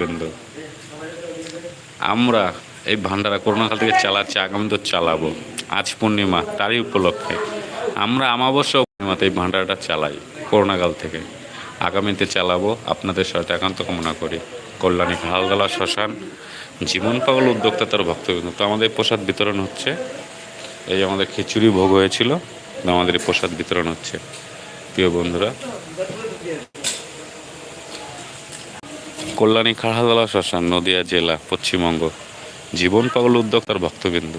কিন্তু আমরা এই ভান্ডারা করোনাকাল থেকে চালাচ্ছি, আগামী তো চালাবো। আজ পূর্ণিমা, তারই উপলক্ষে। আমরা আমাবস্যা পূর্ণিমাতে এই ভান্ডারাটা চালাই করোনাকাল থেকে। আগামীতে চালাবো, আপনাদের সাথে একান্ত কামনা করি। কল্যাণী হালদলা শ্মশান, জীবন পাগল উদ্যোক্তা তার ভক্তবৃন্দ। তো আমাদের প্রসাদ বিতরণ হচ্ছে। এই আমাদের খিচুড়ি ভোগ হয়েছিল আমাদের প্রসাদ বিতরণ হচ্ছে। প্রিয় বন্ধুরা কল্যাণী খাড়াদলা শ্মশান নদিয়া জেলা পশ্চিমবঙ্গ। জীবন পাগল উদ্যোক্তার ভক্তবৃন্দ।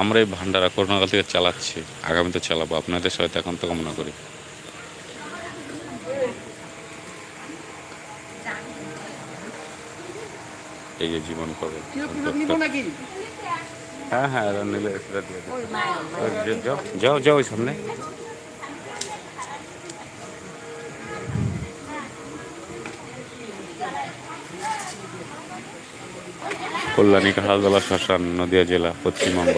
আমরা এই ভান্ডারা করোনাকাল থেকে চালাচ্ছি আগামীতে চালাবো। আপনাদের সহায়তা একান্ত কামনা করি। এই যে জীবন পাগল হ্যাঁ হ্যাঁ নিলে যাও যাও সামনে। কল্যাণী কাহালদলা শ্মশান নদিয়া জেলা, পশ্চিমবঙ্গ।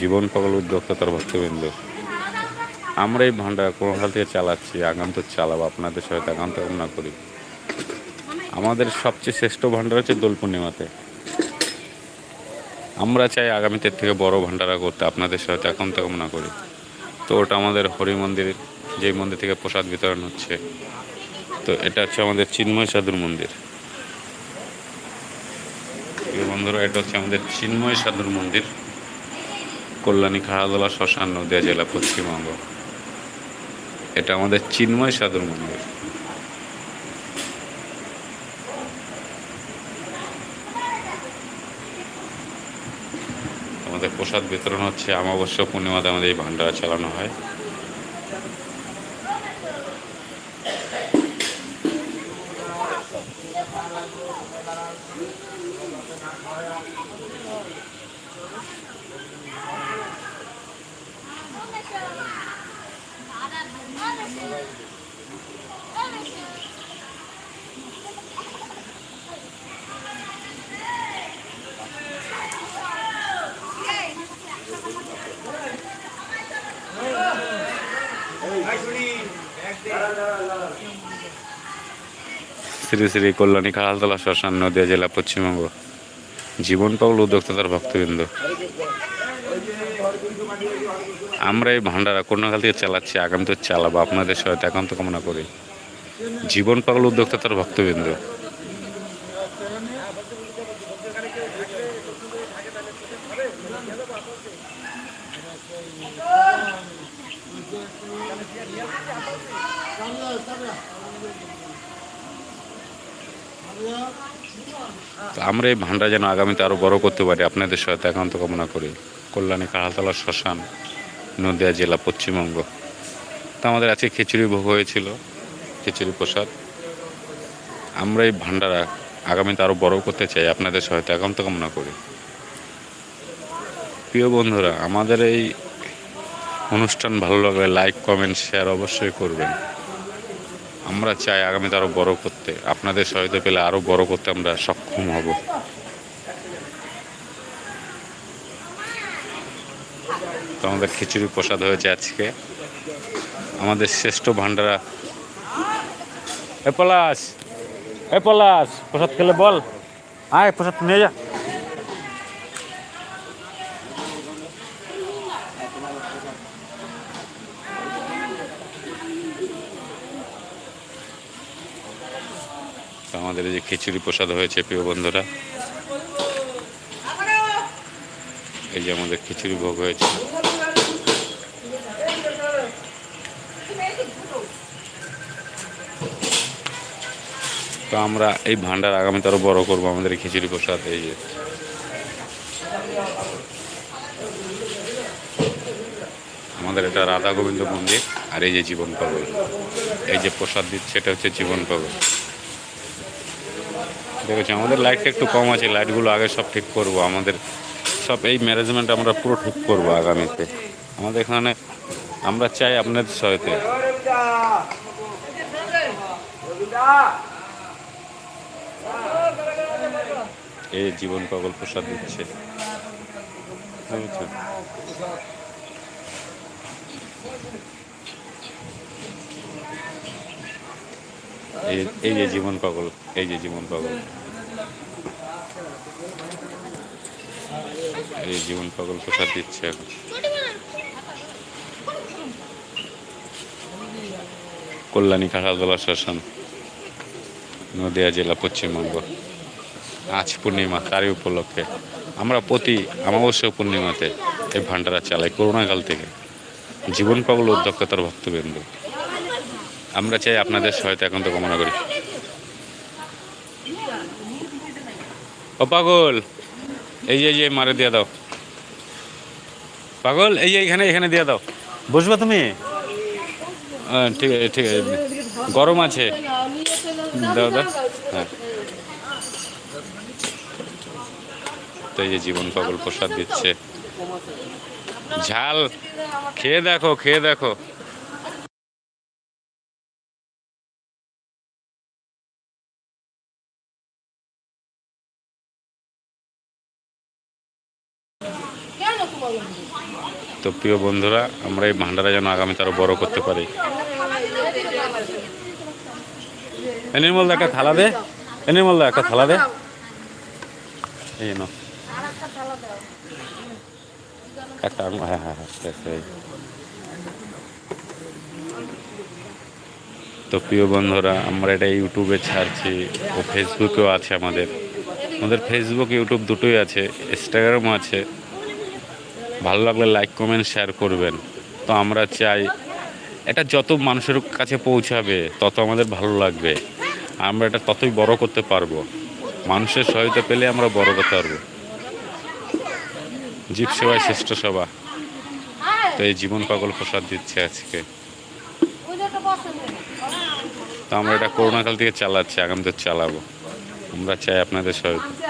জীবন পাগল উদ্যোক্তা তার ভক্তবৃন্দ। আমরা এই ভান্ডার কোনো হাল থেকে চালাচ্ছি আগাম তো চালাবো, আপনাদের সহায়তা একান্ত কামনা করি। আমাদের সবচেয়ে শ্রেষ্ঠ ভান্ডার হচ্ছে দোল পূর্ণিমাতে। আমরা চাই আগামীতে থেকে বড় ভান্ডারা করতে, আপনাদের সাথে একান্ত কামনা করি। তো ওটা আমাদের হরি মন্দির, যেই মন্দির থেকে প্রসাদ বিতরণ হচ্ছে। তো এটা হচ্ছে আমাদের চিন্ময় সাধুর মন্দির। বন্ধুরা, এটা হচ্ছে আমাদের চিন্ময় সাধুর মন্দির। কল্যাণী খাড়াদলা শ্মশান নদিয়া জেলা পশ্চিমবঙ্গ। এটা আমাদের চিন্ময় সাধুর মন্দির। আমাদের প্রসাদ বিতরণ হচ্ছে, অমাবস্যা পূর্ণিমাতে আমাদের এই ভান্ডারা চালানো হয়। শ্রী শ্রী কল্যাণী খালতলা শ্মশান নদিয়া জেলা পশ্চিমবঙ্গ। জীবন পাগল উদ্যোক্তা তার ভক্তবৃন্দ। আমরা এই ভান্ডারা করোনাকাল থেকে চালাচ্ছি, আগামী তো চালাবো, আপনাদের সহায়তা একান্ত কামনা করি। জীবন পাগল উদ্যোক্তা তার ভক্তবৃন্দ আমরা এই ভান্ডার যেন আগামীতে আরও বড় করতে পারি, আপনাদের সহায়তা একান্ত কামনা করি। কল্যাণী কাহালতলা শ্মশান, নদিয়া জেলা পশ্চিমবঙ্গ। তা আমাদের আজকে খিচুড়ি ভোগ হয়েছিল, খিচুড়ি প্রসাদ। আমরা এই ভান্ডারা আগামীতে আরও বড় করতে চাই, আপনাদের সহায়তা একান্ত কামনা করি। প্রিয় বন্ধুরা, আমাদের এই অনুষ্ঠান ভালো লাগলে লাইক, কমেন্ট, শেয়ার অবশ্যই করবেন। আমরা চাই আগামীতে আরও বড় করতে। আপনাদের সহায়তা পেলে আরও বড় করতে আমরা সক্ষম হব। তো আমাদের খিচুড়ি প্রসাদ হয়েছে আজকে। আমাদের শ্রেষ্ঠ ভান্ডারা এ পলাশ এ পলাশ, প্রসাদ খেলে বল। আয়, প্রসাদ নিয়ে যা। আমাদের এই যে খিচুড়ি প্রসাদ হয়েছে, প্রিয় বন্ধুরা। এই যে আমাদের খিচুড়ি ভোগ হয়েছে। তো আমরা এই ভান্ডার আগামীতে আরও বড় করব আমাদের খিচুড়ি প্রসাদ, এই যে। আমাদের এটা রাধা গোবিন্দ মন্দির আর এই যে জীবন পাগল এই যে প্রসাদ দিচ্ছে, এটা হচ্ছে জীবন পাগল দেখেছি, আমাদের লাইটটা একটু কম আছে লাইটগুলো আগে সব ঠিক করব, আমাদের সব এই ম্যানেজমেন্ট আমরা পুরো ঠিক করব আগামীতে। আমাদের এখানে আমরা চাই আপনাদের সহায়তা এই জীবন পাগল প্রসাদ দিচ্ছে। বুঝেছেন? এই যে জীবন পাগল, এই যে জীবন পাগল। এই জীবন পাগল প্রসাদ দিচ্ছে এখন। কল্যাণী খাড়াদলা শ্মশান নদিয়া জেলা পশ্চিমবঙ্গ আজ পূর্ণিমা, তারই উপলক্ষে। আমরা প্রতি অমাবস্যা পূর্ণিমাতে এই ভান্ডারা চালাই, করোনাকাল থেকে। জীবন পাগল অধ্যক্ষতার ভক্তবৃন্দ। আমরা চাই আপনাদের সহায়তা এখন তো কামনা করি। ও পাগল এই যে এই যে মারে দিয়ে দাও। পাগল এই যে এখানে এখানে দিয়ে দাও। বসবা তুমি? ঠিক আছে ঠিক আছে গরম আছে। দাও দাও। হ্যাঁ। তো এই যে জীবন পাগল প্রসাদ দিচ্ছে। ঝাল খেয়ে দেখো খেয়ে দেখো। প্রিয় বন্ধুরা, আমরা এই ভান্ডারা যেন আগামীতে আরও বড় করতে পারি। নির্মলদা একটা থালা দে। নির্মলদা একটা থালা দে। এই নাও। একটা হ্যাঁ হ্যাঁ হ্যাঁ তো প্রিয় বন্ধুরা, আমরা এটা ইউটিউবে ছাড়ছি, ও ফেসবুকেও আছে আমাদের। আমাদের ফেসবুক, ইউটিউব দুটোই আছে, ইনস্টাগ্রামও আছে। ভালো লাগলে লাইক কমেন্ট শেয়ার করবেন। তো আমরা চাই এটা যত মানুষের কাছে পৌঁছাবে, তত আমাদের ভালো লাগবে। আমরা এটা ততই বড় করতে পারব। মানুষের সহায়তা পেলে আমরা বড় করতে পারব। জীব সেবায় শ্রেষ্ঠ সেবা তো এই জীবন পাগল প্রসাদ দিচ্ছে আজকে। তো আমরা এটা করোনাকাল থেকে চালাচ্ছি, আগামীতে চালাবো। আমরা চাই আপনাদের সহায়তা।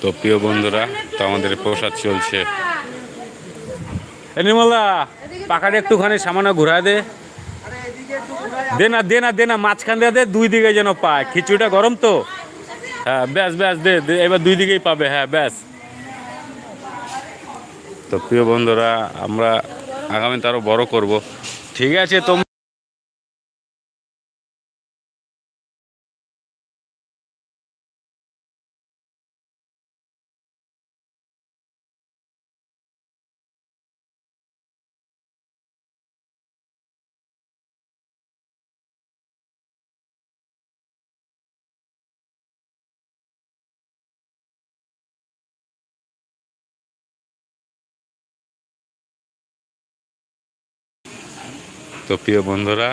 তো প্রিয় বন্ধুরা, তো আমাদের প্রসাদ চলছে। পাখাটা একটুখানি সামান্য ঘুরা দে। দে না দে না দে না, মাঝখান দিয়ে দে, দুই দিকে যেন পায়। খিচুড়িটা গরম তো? হ্যাঁ ব্যাস ব্যাস, দে এবার দুই দিকেই পাবে হ্যাঁ ব্যাস। তো প্রিয় বন্ধুরা, আমরা আগামীতে আরও বড় করব। ঠিক আছে তোম তো প্রিয় বন্ধুরা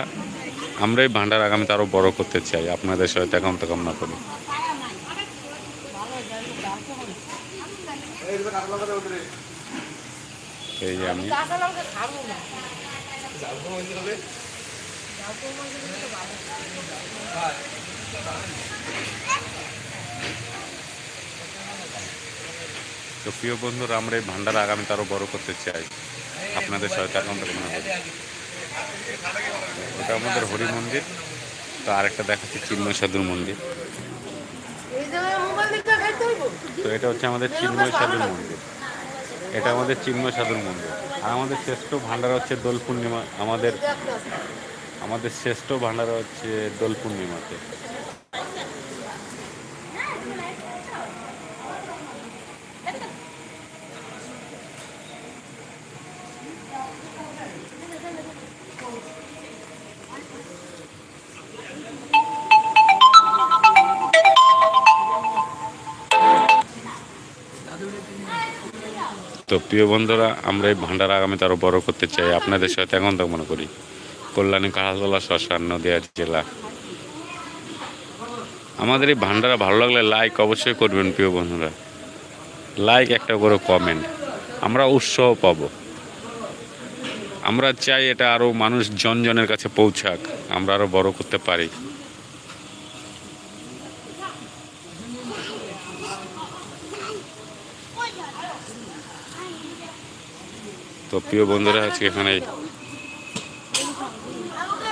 আমরা এই ভান্ডার আগামীতে আরও বড় করতে চাই। আপনাদের সহায়তা কামনা কামনা করি। এই যে আমি। তো প্রিয় বন্ধুরা আমরা এই ভান্ডার আগামীতে আরও বড় করতে চাই। আপনাদের সহায়তা কামনা কামনা করি। ওটা আমাদের হরি মন্দির। তো আরেকটা দেখাচ্ছি চিন্ময় সাধুর মন্দির। তো এটা হচ্ছে আমাদের চিন্ময় সাধুর মন্দির। এটা আমাদের চিন্ময় সাধুর মন্দির। আর আমাদের শ্রেষ্ঠ ভান্ডার হচ্ছে দোল পূর্ণিমা আমাদের আমাদের শ্রেষ্ঠ ভান্ডার হচ্ছে দোল পূর্ণিমাতে। তো প্রিয় বন্ধুরা, আমরা এই ভান্ডার আগামীতে আরও বড় করতে চাই। আপনাদের সাথে এখন তো মনে করি, কল্যাণী কাহাতলা শ্মশান নদিয়া জেলা। আমাদের এই ভান্ডারা ভালো লাগলে লাইক অবশ্যই করবেন প্রিয় বন্ধুরা। লাইক একটা করে কমেন্ট আমরা উৎসাহ পাবো। আমরা চাই এটা আরও মানুষ জনজনের কাছে পৌঁছাক। আমরা আরও বড় করতে পারি। তো প্রিয় বন্ধুরা আজকে এখানে